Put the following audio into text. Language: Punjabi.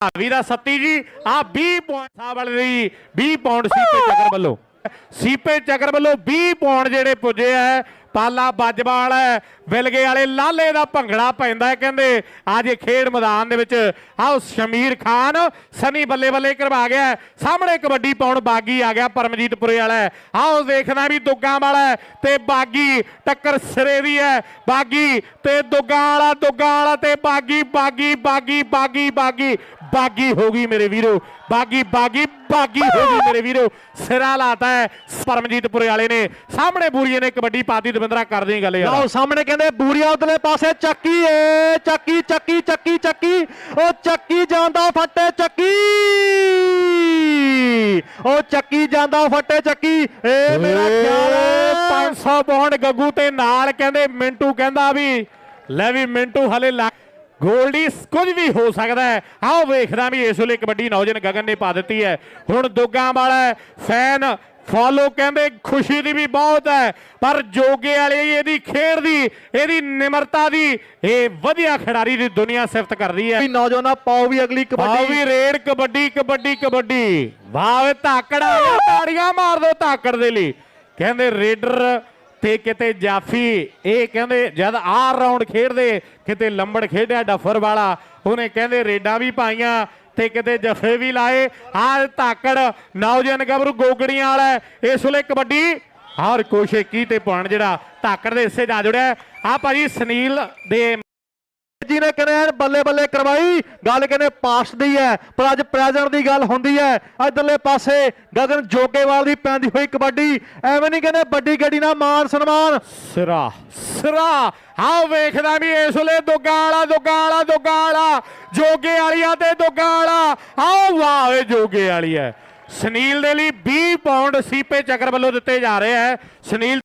ਵੀਰਾ ਸੱਤੀ ਜੀ, ਆ 20 ਪੁਆਇੰਟ ਸਾਹਿਬ ਵਾਲੇ ਦੀ 20 ਪਾਉਂਡ ਸੀਪੇ ਚੱਕਰ ਵੱਲੋਂ। ਸੀਪੇ ਚੱਕਰ ਵੱਲੋਂ 20 ਪਾਉਂਡ ਜਿਹੜੇ ਪੁੱਜੇ ਆ ਪਾਲਾ ਬਾਜਵਾਲ ਹੈ। ਵਿਲਗੇ ਵਾਲੇ ਲਾਲੇ ਦਾ ਭੰਗੜਾ ਪੈਂਦਾ ਹੈ ਕਹਿੰਦੇ। ਅੱਜ ਇਹ ਖੇਡ ਮੈਦਾਨ ਦੇ ਵਿੱਚ ਆਓ ਸ਼ਮੀਰ ਖਾਨ ਸਨੀ ਬੱਲੇ ਬੱਲੇ ਕਰਵਾ ਗਿਆ ਸਾਹਮਣੇ ਕਬੱਡੀ ਪਾਉਣ ਬਾਗੀ ਆ ਗਿਆ ਪਰਮਜੀਤਪੁਰੇ ਵਾਲਾ ਆਓ ਦੇਖਣਾ ਵੀ ਦੁੱਗਾ ਵਾਲਾ ਤੇ ਬਾਗੀ ਟੱਕਰ ਸਿਰੇ ਦੀ ਹੈ। ਬਾਗੀ ਤੇ ਦੁੱਗਾ ਵਾਲਾ ਦੁੱਗਾ ਵਾਲਾ ਤੇ ਬਾਗੀ ਬਾਗੀ ਬਾਗੀ ਬਾਗੀ ਬਾਗੀ। ਬਾਗੀ ਹੋ ਗਈ ਮੇਰੇ ਵੀਰੋ। ਬਾਗੀ ਬਾਗੀ ਬਾਗੀ ਹੋ ਗਈ ਮੇਰੇ ਵੀਰੋ। ਸਿਰਾ ਲਾਤਾ ਹੈ ਪਰਮਜੀਤਪੁਰੇ ਵਾਲੇ ਨੇ। ਸਾਹਮਣੇ ਬੂਰੀਏ ਨੇ ਕਬੱਡੀ ਪਾਤੀ ਦਵਿੰਦਰਾ ਕਰਦੇ ਗੱਲ ਯਾਰ। ਲਓ ਸਾਹਮਣੇ ਕਹਿੰਦੇ ਬੂਰੀਆ ਉਧਰਲੇ ਪਾਸੇ ਚੱਕੀ ਏ ਚੱਕੀ ਚੱਕੀ ਚੱਕੀ ਚੱਕੀ। ਉਹ ਚੱਕੀ ਜਾਂਦਾ ਫੱਟੇ ਚੱਕੀ। ਉਹ ਚੱਕੀ ਜਾਂਦਾ ਫੱਟੇ ਚੱਕੀ। ਏ ਮੇਰਾ ਖਿਆਲ ਹੈ 500 ਪੌਂਡ ਗੱਗੂ ਤੇ ਨਾਲ ਕਹਿੰਦੇ ਮਿੰਟੂ ਕਹਿੰਦਾ ਵੀ ਲੈ ਵੀ ਮਿੰਟੂ ਹਲੇ ਲਾ- ਗੋਲਡੀ ਕੁਝ ਵੀ ਹੋ ਸਕਦਾ ਹੈ। ਆਓ ਵੇਖਦਾ ਵੀ ਇਸ ਵੇਲੇ ਕਬੱਡੀ ਨੌਜਵਾਨ ਗਗਨ ਨੇ ਪਾ ਦਿੱਤੀ ਹੈ। ਹੁਣ ਦੋਗਾ ਵਾਲਾ ਫੈਨ ਫੋਲੋ ਕਹਿੰਦੇ ਖੁਸ਼ੀ ਦੀ ਵੀ ਬਹੁਤ ਹੈ। ਪਰ ਜੋਗੇ ਵਾਲੇ ਇਹਦੀ ਖੇਡ ਦੀ ਇਹਦੀ ਨਿਮਰਤਾ ਦੀ ਇਹ ਵਧੀਆ ਖਿਡਾਰੀ ਦੀ ਦੁਨੀਆ ਸਿਫਤ ਕਰਦੀ ਹੈ। ਵੀ ਨੌਜਵਾਨਾਂ ਪਾਓ ਵੀ ਅਗਲੀ ਕਬੱਡੀ। ਵੀ ਰੇਡ ਕਬੱਡੀ ਕਬੱਡੀ ਕਬੱਡੀ। ਵਾਹ ਵੇ ਧਾਕੜ ਤਾੜੀਆਂ ਮਾਰ ਦੋ ਧਾਕੜ ਦੇ ਲਈ। ਕਹਿੰਦੇ ਰੇਡਰ ਤੇ ਕਿਤੇ ਜਾਫੀ, ਇਹ ਕਹਿੰਦੇ ਜਦ ਆਹ ਰਾਉਂਡ ਖੇਡਦੇ, ਕਿਤੇ ਲੰਬੜ ਖੇਡਿਆ ਡਫਰ ਵਾਲਾ। ਉਹਨੇ ਕਹਿੰਦੇ ਰੇਡਾਂ ਵੀ ਪਾਈਆਂ ਤੇ ਕਿਤੇ ਜਫੇ ਵੀ ਲਾਏ। ਆਹ ਧਾਕੜ ਨੌਜਵਾਨ ਗੱਭਰੂ ਗੋਗੜੀਆਂ ਵਾਲਾ ਇਸ ਵੇਲੇ ਕਬੱਡੀ ਹਰ ਕੋਸ਼ੇ ਕੀ ਤੇ ਪੁਆਇੰਟ ਜਿਹੜਾ ਧਾਕੜ ਦੇ ਹਿੱਸੇ ਜਾ ਜੁੜਿਆ ਆ ਭਾਜੀ ਸੁਨੀਲ ਦੇ ਜੀ ਨੇ ਕਹਿੰਦੇ ਬੱਲੇ ਬੱਲੇ ਕਰਵਾਈ? ਗੱਲ ਕਹਿੰਦੇ ਪਾਸ ਦੀ ਹੈ ਪਰ ਅੱਜ ਪ੍ਰੈਜ਼ੈਂਟ ਦੀ ਗੱਲ ਹੁੰਦੀ ਹੈ। ਇਧਰਲੇ ਪਾਸੇ ਗਗਨ ਜੋਗੇਵਾਲ ਦੀ ਪੈਂਦੀ ਹੋਈ ਕਬੱਡੀ। ਐਵੇਂ ਨਹੀਂ ਕਹਿੰਦੇ ਵੱਡੀ ਗੱਡੀ ਨਾਲ ਮਾਨ ਸਨਮਾਨ। ਸਿਰਾ। ਸਿਰਾ। ਆਓ ਵੇਖਦਾ ਵੀ ਇਸ ਵੇਲੇ ਦੁੱਗਾ ਵਾਲਾ ਦੁੱਗਾ ਵਾਲਾ ਦੁੱਗਾ ਵਾਲਾ। ਜੋਗੇ ਵਾਲੀਆ ਤੇ ਦੁੱਗਾ ਵਾਲਾ। ਆਓ ਵਾਹ ਵੇ ਜੋਗੇ ਵਾਲੀ ਹੈ। ਸੁਨੀਲ ਦੇ ਲਈ 20 ਪਾਉਂਡ ਸੀਪੇ ਚੱਕਰ ਵੱਲੋਂ ਦਿੱਤੇ ਜਾ ਰਹੇ ਹੈ। ਸੁਨੀਲ